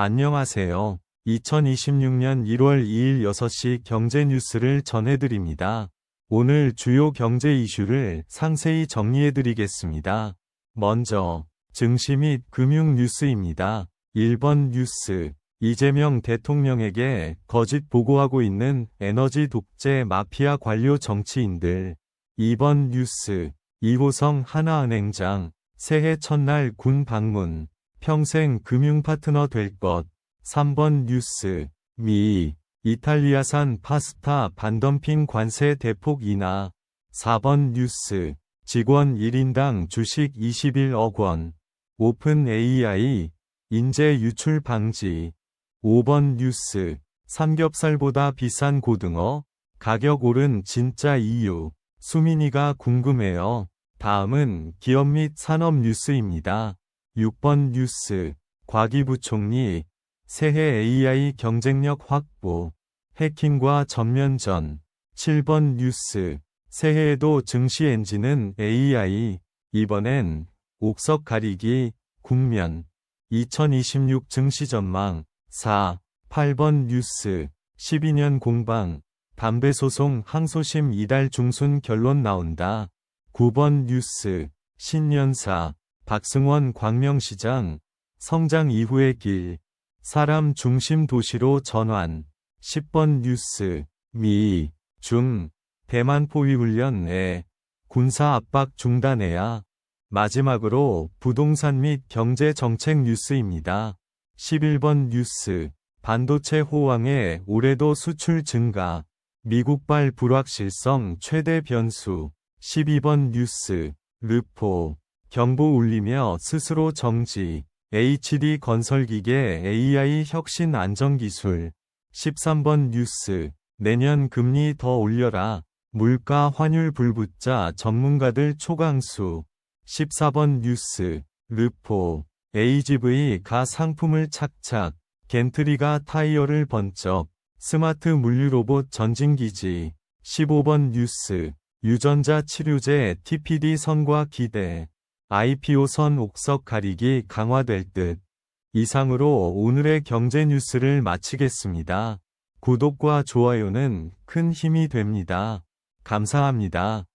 안녕하세요. 2026년 1월 2일 6시 경제 뉴스를 전해드립니다. 오늘 주요 경제 이슈를 상세히 정리해드리겠습니다. 먼저, 증시 및 금융 뉴스입니다. 1번 뉴스. 이재명 대통령에게 거짓 보고하고 있는 에너지 독재 마피아 관료 정치인들. 2번 뉴스. 이호성 하나은행장. 새해 첫날 군 방문. 평생 금융 파트너 될 것. 3번 뉴스. 미. 이탈리아산 파스타 반덤핑 관세 대폭 인하. 4번 뉴스. 직원 1인당 주식 21억 원. 오픈 AI. 인재 유출 방지. 5번 뉴스. 삼겹살보다 비싼 고등어. 가격 오른 진짜 이유. 수민이가 궁금해요. 다음은 기업 및 산업 뉴스입니다. 6번 뉴스. 과기부총리. 새해 AI 경쟁력 확보. 해킹과 전면전. 7번 뉴스. 새해에도 증시 엔진은 AI. 이번엔 옥석 가리기, 국면. 2026 증시 전망. 4. 8번 뉴스. 12년 공방. 담배 소송 항소심 이달 중순 결론 나온다. 9번 뉴스. 신년사. 박승원 광명시장. 성장 이후의 길. 사람 중심 도시로 전환. 10번 뉴스. 미. 중. 대만 포위 훈련에. 군사 압박 중단해야. 마지막으로 부동산 및 경제 정책 뉴스입니다. 11번 뉴스. 반도체 호황에 올해도 수출 증가. 미국발 불확실성 최대 변수. 12번 뉴스. 르포. 경보 울리며 스스로 정지. HD 건설기계 AI 혁신 안정기술. 13번 뉴스. 내년 금리 더 올려라. 물가 환율 불붙자 전문가들 초강수. 14번 뉴스. 르포. AGV 가 상품을 착착. 겐트리가 타이어를 번쩍. 스마트 물류 로봇 전진기지. 15번 뉴스. 유전자 치료제 TPD 선과 기대. IPO 선 옥석 가리기 강화될 듯. 이상으로 오늘의 경제 뉴스를 마치겠습니다. 구독과 좋아요는 큰 힘이 됩니다. 감사합니다.